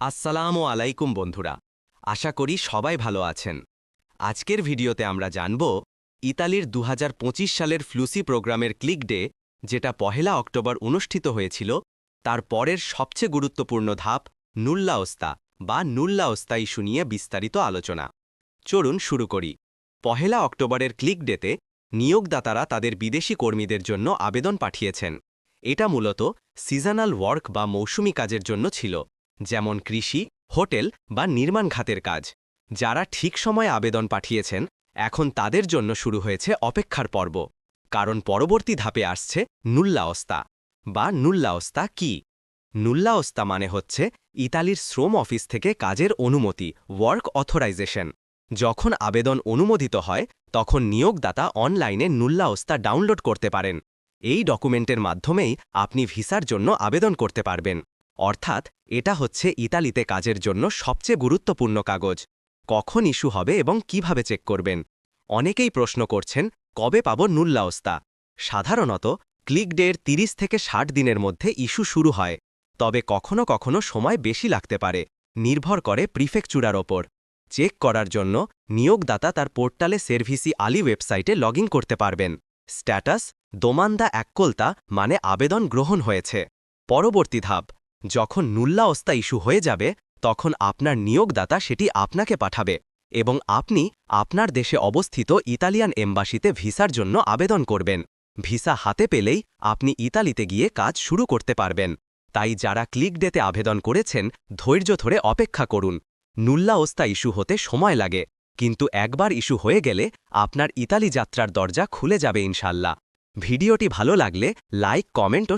আসসালামু আলাইকুম বন্ধুরা। আশা করি সবাই ভালো আছেন। আজকের ভিডিওতে আমরা জানব ইতালির দু হাজার পঁচিশ সালের ফ্লুসি প্রোগ্রামের ক্লিক ডে, যেটা পহেলা অক্টোবর অনুষ্ঠিত হয়েছিল, তার পরের সবচেয়ে গুরুত্বপূর্ণ ধাপ নুল্লাওস্তা বা নুল্লাওস্তা ইস্যু নিয়ে বিস্তারিত আলোচনা। চলুন শুরু করি। পহেলা অক্টোবরের ক্লিক ডেতে নিয়োগদাতারা তাদের বিদেশি কর্মীদের জন্য আবেদন পাঠিয়েছেন। এটা মূলত সিজনাল ওয়ার্ক বা মৌসুমি কাজের জন্য ছিল। যেমন কৃষি, হোটেল বা নির্মাণ খাতের কাজ। যারা ঠিক সময়ে আবেদন পাঠিয়েছেন, এখন তাদের জন্য শুরু হয়েছে অপেক্ষার পর্ব। কারণ পরবর্তী ধাপে আসছে নুল্লাওস্তা। বা নুল্লাওস্তা কি? নুল্লাওস্তা মানে হচ্ছে ইতালির শ্রম অফিস থেকে কাজের অনুমতি, ওয়ার্ক অথরাইজেশন। যখন আবেদন অনুমোদিত হয়, তখন নিয়োগদাতা অনলাইনে নুল্লাওস্তা ডাউনলোড করতে পারেন। এই ডকুমেন্টের মাধ্যমেই আপনি ভিসার জন্য আবেদন করতে পারবেন। অর্থাৎ, এটা হচ্ছে ইতালিতে কাজের জন্য সবচেয়ে গুরুত্বপূর্ণ কাগজ। কখন ইস্যু হবে এবং কীভাবে চেক করবেন? অনেকেই প্রশ্ন করছেন, কবে পাব নুল্লাওস্তা সাধারণত, ক্লিক ডের ৩০ থেকে ষাট দিনের মধ্যে ইস্যু শুরু হয়। তবে কখনো কখনো সময় বেশি লাগতে পারে, নির্ভর করে প্রিফেকচুরার ওপর। চেক করার জন্য নিয়োগদাতা তার পোর্টালে সেরভিসি আলি ওয়েবসাইটে লগ করতে পারবেন। স্ট্যাটাস, দোমান্দা এককলতা মানে আবেদন গ্রহণ হয়েছে। পরবর্তী ধাপ যখন নুল্লা নুল্লাওস্তা ইস্যু হয়ে যাবে, তখন আপনার নিয়োগদাতা সেটি আপনাকে পাঠাবে এবং আপনি আপনার দেশে অবস্থিত ইতালিয়ান এম্বাসিতে ভিসার জন্য আবেদন করবেন। ভিসা হাতে পেলেই আপনি ইতালিতে গিয়ে কাজ শুরু করতে পারবেন। তাই যারা ক্লিক ডেতে আবেদন করেছেন, ধৈর্য ধরে অপেক্ষা করুন। নুল্লাওস্তা ইস্যু হতে সময় লাগে, কিন্তু একবার ইস্যু হয়ে গেলে আপনার ইতালি যাত্রার দরজা খুলে যাবে ইনশাল্লাহ। ভিডিওটি ভালো লাগলে লাইক, কমেন্ট ও